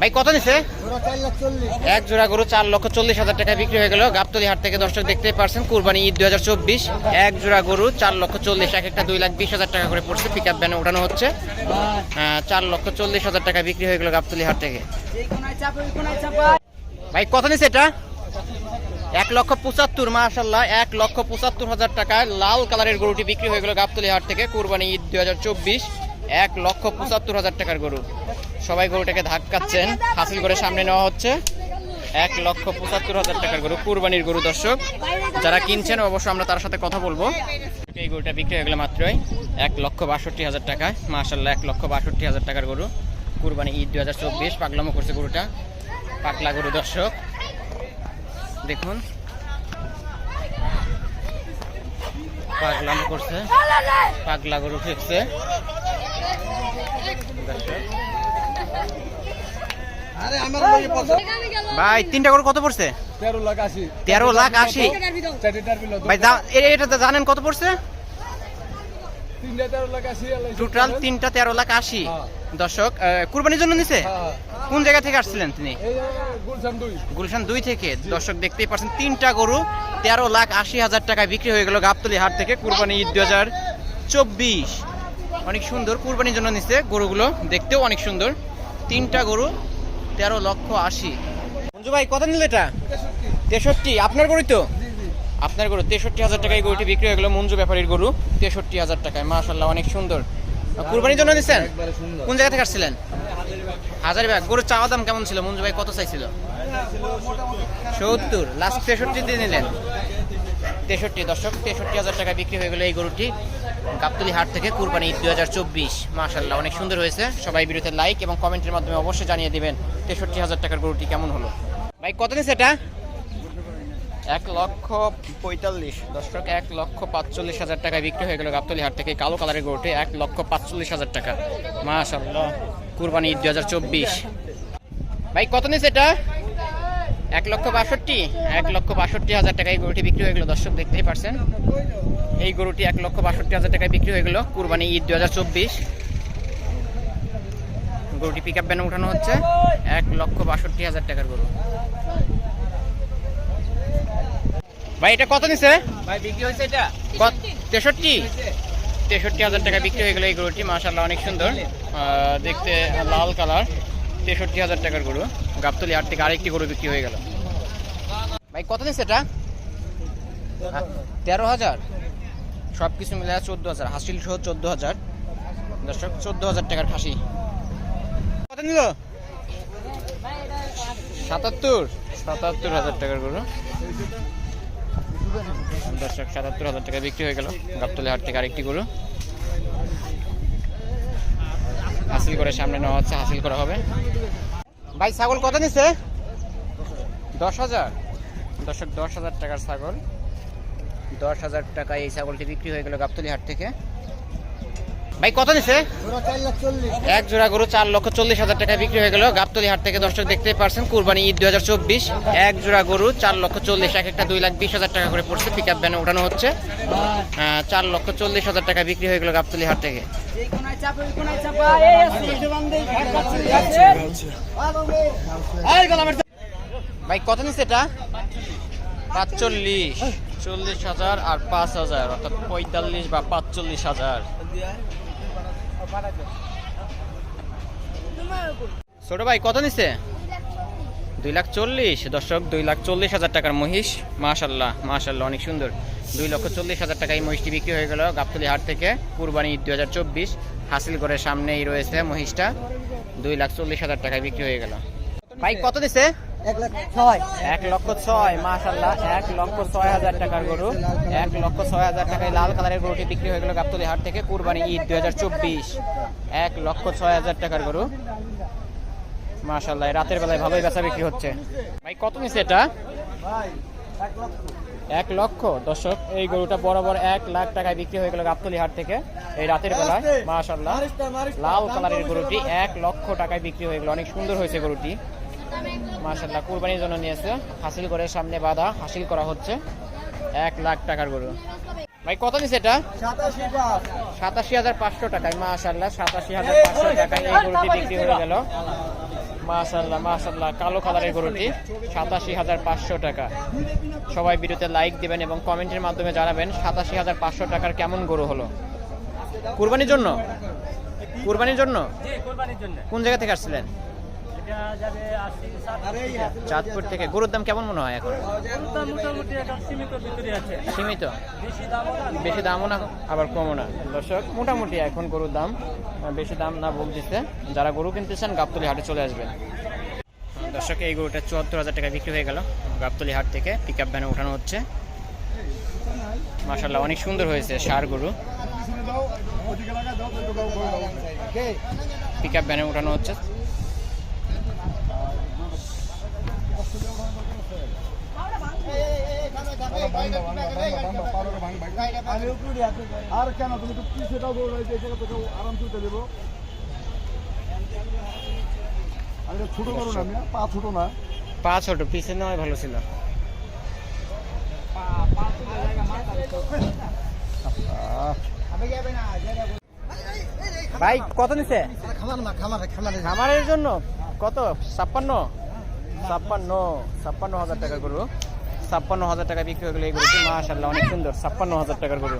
ভাই কত নিছে? এক জোড়া গরু চার লক্ষ চল্লিশ হাজার টাকা বিক্রি হয়ে গেল। গাবতলি হাট থেকে দর্শক দেখতে পারছেন কুরবানি ঈদ দুই হাজার চব্বিশ। এক জোড়া গরু চার লক্ষ চল্লিশ এক একটা দুই লাখ বিশ হাজার টাকা করে পড়ছে পিক আপ ভ্যানে ওঠানো হচ্ছে। চার লক্ষ চল্লিশ হাজার টাকা বিক্রি হয়ে গেল গাবতলি হাট থেকে। ভাই কত নিছে এটা? এক লক্ষ পঁচাত্তর মাশাল্লাহ এক লক্ষ পঁচাত্তর হাজার টাকায় লাল কালারের গরুটি বিক্রি হয়ে গেল গাবতলি হাট থেকে কুরবানি ঈদ দুই হাজার চব্বিশ। এক লক্ষ পঁচাত্তর হাজার টাকার গরু। সবাই গরুটাকে ধাক্কাচ্ছেন। হাসিল করে সামনে নেওয়া হচ্ছে। এক লক্ষ পঁচাত্তর হাজার টাকার গরু, কুরবানির গরু, দর্শক। যারা কিনছেন অবশ্য আমরা তার সাথে কথা বলব। এই গরুটা বিক্রি হয়ে গেল মাত্রই এক লক্ষ বাষট্টি হাজার টাকায় মাশাল্লাহ এক লক্ষ বাষট্টি হাজার টাকার গরু। কুরবানি ঈদ দুই হাজার চব্বিশ, পাগলামো করছে গরুটা। পাকলা গরু, দর্শক। দেখুন। পাগলাম করছে। পাগলা গরু ফিরছে পছন্দ ভাই তিনটা গরু কত পড়ছে? তেরো লাখ আশি। তেরো লাখ আশি। ভাই এটা জানেন কত পড়ছে? টোটাল তিনটা তেরো লাখ আশি। হ্যাঁ। দর্শক কুরবানির জন্য নিছে? হ্যাঁ। কোন জায়গা থেকে আসছিলেন তিনি? গুলশান দুই। থেকে। দর্শক দেখতেই পাচ্ছেন তিনটা গরু তেরো লাখ আশি হাজার টাকায় বিক্রি হয়ে গেল গাবতলি হাট থেকে কুরবানি ঈদ দুই হাজার চব্বিশ। অনেক সুন্দর কুরবানির জন্য নিচ্ছে গরুগুলো দেখতেও অনেক সুন্দর। তিনটা গরু তেরো লক্ষ আশি। মঞ্জু ভাই কত নিল এটা? তেষট্টি। আপনার গরুই তো? জি জি। আপনার গরু তেষট্টি হাজার টাকায় গরুটি বিক্রি হয়ে গেল মঞ্জু ব্যাপারীর গরু তেষট্টি হাজার টাকায়। মাশাল্লাহ অনেক সুন্দর। কুরবানির জন্য সুন্দর। কোন জায়গা থেকে আসছিলেন? হাজার হাজারিবাগ গরুর চাওয়া দাম কেমন ছিল? মঞ্জু ভাই কত চাইছিল? সত্তর। লাস্ট তেষট্টি দিয়ে নিলেন। তেষট্টি। দর্শক তেষট্টি হাজার টাকা বিক্রি হয়ে গেল এই গরুটি। গাবতলি হাট থেকে কুরবানি ঈদ হাজার চব্বিশ। মাশাল্লাহ অনেক সুন্দর হয়েছে। সবাই ভিডিওতে লাইক এবং কমেন্টের মাধ্যমে অবশ্যই জানিয়ে দেবেন তেষট্টি হাজার টাকার গরুটি কেমন হলো। ভাই, কত নিচ্ছে এটা? এক লক্ষ পঁয়তাল্লিশ। দর্শক, এক লক্ষ পাঁচচল্লিশ হাজার টাকায় বিক্রি হয়ে গেল গাবতলি হাট থেকে। কালো কালারের গরুটি এক লক্ষ পাঁচচল্লিশ হাজার টাকা। মাশাল্লাহ কুরবানি ঈদ দুই হাজার চব্বিশ। ভাই, কত নিচ্ছে এটা? এক লক্ষ বাষট্টি এক লক্ষ বাষট্টি হাজার টাকায় এই গরুটি বিক্রি হয়ে গেল। দর্শক দেখতেই পারছেন এই গরুটি এক লক্ষ বাষট্টি হাজার টাকায় বিক্রি হয়ে গেল। কুরবানি ঈদ দু হাজার চব্বিশ। গরুটি পিক আপ ব্যানে উঠানো হচ্ছে। এক লক্ষ বাষট্টি হাজার টাকার গরু। ভাই এটা কত নিছে? ভাই বিক্রি হয়েছে এটা? তেষট্টি? তেষট্টি হাজার টাকা বিক্রি হয়ে গেল এই গরুটি। মাশাল্লাহ অনেক সুন্দর। আহ, দেখতে লাল কালার। তেষট্টি হাজার টাকার গরু। গাবতলি হাট থেকে আরেকটি গরু বিক্রি হয়ে গেল। ভাই, কত নিচ্ছে এটা? তেরো হাজার। সব কিছু মিলে চোদ্দ হাজার। হাসিল সহ চোদ্দ হাজার। দর্শক, চোদ্দ হাজার টাকার খাসি। কত নিল? সাতাত্তর। সাতাত্তর হাজার টাকার গরু। দর্শক, সাতাত্তর হাজার টাকা বিক্রি হয়ে গেল। গাবতলি হাট থেকে আরেকটি গরু। হাসিল করে সামনে নেওয়া হচ্ছে, হাসিল করা হবে। ভাই, ছাগল কত নিছে? দশ হাজার? দর্শক, দশ হাজার টাকার ছাগল। দশ হাজার টাকায় এই ছাগলটি বিক্রি হয়ে গেল গাবতলি হাট থেকে। ভাই কত নিছে? এক জোড়া গরু চার লক্ষ চল্লিশ হাজার টাকা বিক্রি হয়ে গেল। গাবতলি হাট থেকে দর্শক দেখতে পারছেন কুরবানি ঈদ দুই হাজার চব্বিশ। এক জোড়া গরু চার লক্ষ চল্লিশ এক একটা দুই লাখ বিশ হাজার টাকা করে পড়ছে পিক আপ ভ্যানে ওঠানো হচ্ছে। চার লক্ষ চল্লিশ হাজার টাকা বিক্রি হয়ে গেল গাবতলি হাট থেকে। ভাই কত নিচ্ছে এটা? পাঁচচল্লিশ। চল্লিশ হাজার আর পাঁচ হাজার অর্থাৎ পঁয়তাল্লিশ বা পাঁচচল্লিশ হাজার। ছোট ভাই, কত নিচ্ছে দুই লাখ চল্লিশ। দর্শক, দুই লাখ চল্লিশ হাজার টাকার মহিষ। মাশাল্লাহ মাশাল্লাহ, অনেক সুন্দর। দুই লক্ষ চল্লিশ হাজার টাকা এই মহিষটি বিক্রি হয়ে গেল গাবতলি হাট থেকে, কুরবানি দুই হাজার চব্বিশ। হাসিল করে সামনেই রয়েছে মহিষটা। দুই লাখ চল্লিশ হাজার টাকায় বিক্রি হয়ে গেল। ভাই, কত দিছে এক লক্ষ ছয়। মাশাল্লাহ এক লক্ষ ছয় হাজার টাকার গরু। এক লক্ষ ছয় হাজার টাকায় লাল কালারের গরুটি বিক্রি হয়ে গেল গাবতলি হাট থেকে কুরবানি ঈদ দুই হাজার চব্বিশ। এক লক্ষ ছয় হাজার টাকার গরু। মাশাল্লাহ রাতের বেলায় ভালোই বেচা বিক্রি হচ্ছে। ভাই, কত নিচ্ছে এটা? এক লক্ষ। দর্শক, এই গরুটা বরাবর এক লাখ টাকায় বিক্রি হয়ে গেল গাবতলি হাট থেকে এই রাতের বেলায়। মাশাল্লাহ লাল কালারের গরুটি এক লক্ষ টাকায় বিক্রি হয়ে গেল। অনেক সুন্দর হয়েছে গরুটি। মাশাল্লাহ কুরবানির জন্য নিয়েছে। হাসিল করে সামনে বাধা হাসিল করা হচ্ছে। এক লাখ টাকার গরু। ভাই কত নিচ্ছে এটা? সাতাশি হাজার পাঁচশো টাকায় মাশাল্লাহ সাতাশি হাজার পাঁচশো টাকায় এই গরুটি বিক্রি হয়ে গেল। মাশাল্লাহ মাশাল্লাহ কালো কালারের গরুটি। সাতাশি হাজার পাঁচশো টাকা। সবাই ভিডিওতে লাইক দিবেন এবং কমেন্টের মাধ্যমে জানাবেন সাতাশি হাজার পাঁচশো টাকার কেমন গরু হলো। কুরবানির জন্য? কুরবানির জন্য। কোন জায়গা থেকে আসছিলেন? চাঁদপুর থেকে। গরুর দাম কেমন মনে হয় এখন? সীমিত? বেশি দামও না, আবার কমও না। দর্শক, মোটামুটি এখন গরুর দাম বেশি দাম না বলতেছে। যারা গরু কিনতে চান, গাবতলি হাটে চলে আসবেন। দর্শক, এই গরুটা চুয়াত্তর হাজার টাকা বিক্রি হয়ে গেল। গাবতলি হাট থেকে পিক আপ ভ্যানে ওঠানো হচ্ছে। মাসাল্লাহ অনেক সুন্দর হয়েছে সার গরু। পিক আপ ভ্যানে ওঠানো হচ্ছে। আর কেন আরাম দেবো না পা ছোট না নেওয়াই ভালো ছিল। ভাই, কত নিছে? খামারের জন্য কত? ছাপ্পান্ন? ছাপ্পান্ন ছাপ্পান্ন হাজার টাকা গরু ছাপ্পান্ন হাজার টাকা বিক্রি হয়ে গেলে এই গরুটি মাশাল্লাহ অনেক সুন্দর, ছাপ্পান্ন হাজার টাকার গরু।